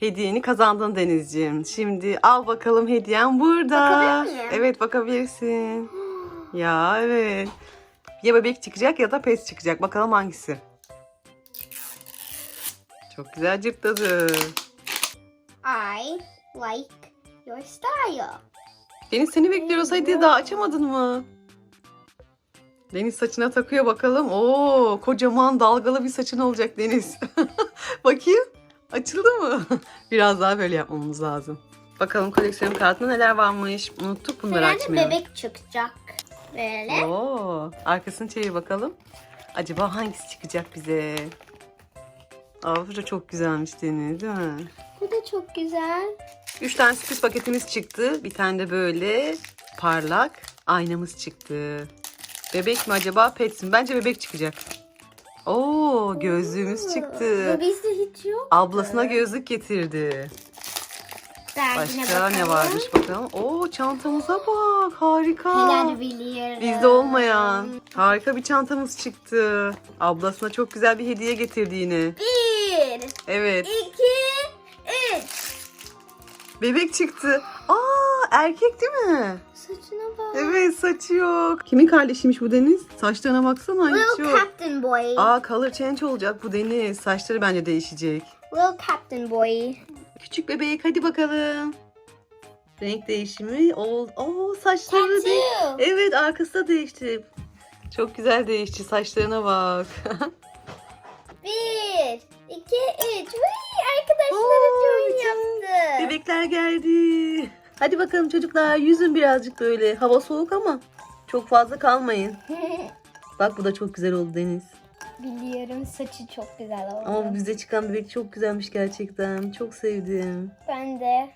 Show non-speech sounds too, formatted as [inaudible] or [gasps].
Hediyeni kazandın Denizciğim. Şimdi al bakalım hediyen burada. Bakabilir miyim? Evet bakabilirsin. [gasps] Ya evet. Ya bebek çıkacak ya da pes çıkacak. Bakalım hangisi. Çok güzel cırtladı. I like your style. Deniz seni bekliyoruz. Hadi daha açamadın mı? Deniz saçına takıyor bakalım. Oo, kocaman dalgalı bir saçın olacak Deniz. [laughs] Bakayım. Açıldı mı? [laughs] Biraz daha böyle yapmamız lazım. Bakalım koleksiyon kartında neler varmış. Unuttuk bunları Herhalde açmayı. bebek çıkacak. Böyle. Oo, arkasını çevir bakalım. Acaba hangisi çıkacak bize? Aa, bu da çok güzelmiş Deniz değil mi? Bu da çok güzel. Üç tane sürpriz paketimiz çıktı. Bir tane de böyle parlak aynamız çıktı. Bebek mi acaba pet mi? Bence bebek çıkacak. Oo gözlüğümüz çıktı. Bu bizde hiç yok. Ablasına gözlük getirdi. Dergine Başka ne bakalım. varmış bakalım. Oo çantamıza bak harika. Neler biliyorum. Bizde olmayan harika bir çantamız çıktı. Ablasına çok güzel bir hediye getirdi yine. Bir, Evet iki, üç. bebek çıktı. Aa erkek değil mi? Saçına saçı yok. Kimin kardeşiymiş bu Deniz? Saçlarına baksana hiç Little yok. Captain Boy. Aa color change olacak bu Deniz. Saçları bence değişecek. Little Captain Boy. Küçük bebek hadi bakalım. Renk değişimi. Oo, oo saçları de. Tattoo. Evet arkası da değişti. Çok güzel değişti. Saçlarına bak. [laughs] Bir, iki, üç. Vay, arkadaşları Oo, bütün yaptı. Bebekler geldi. Hadi bakalım çocuklar yüzün birazcık böyle. Hava soğuk ama çok fazla kalmayın. [laughs] Bak bu da çok güzel oldu Deniz. Biliyorum saçı çok güzel oldu. Ama bu bize çıkan bebek çok güzelmiş gerçekten. Çok sevdim. Ben de.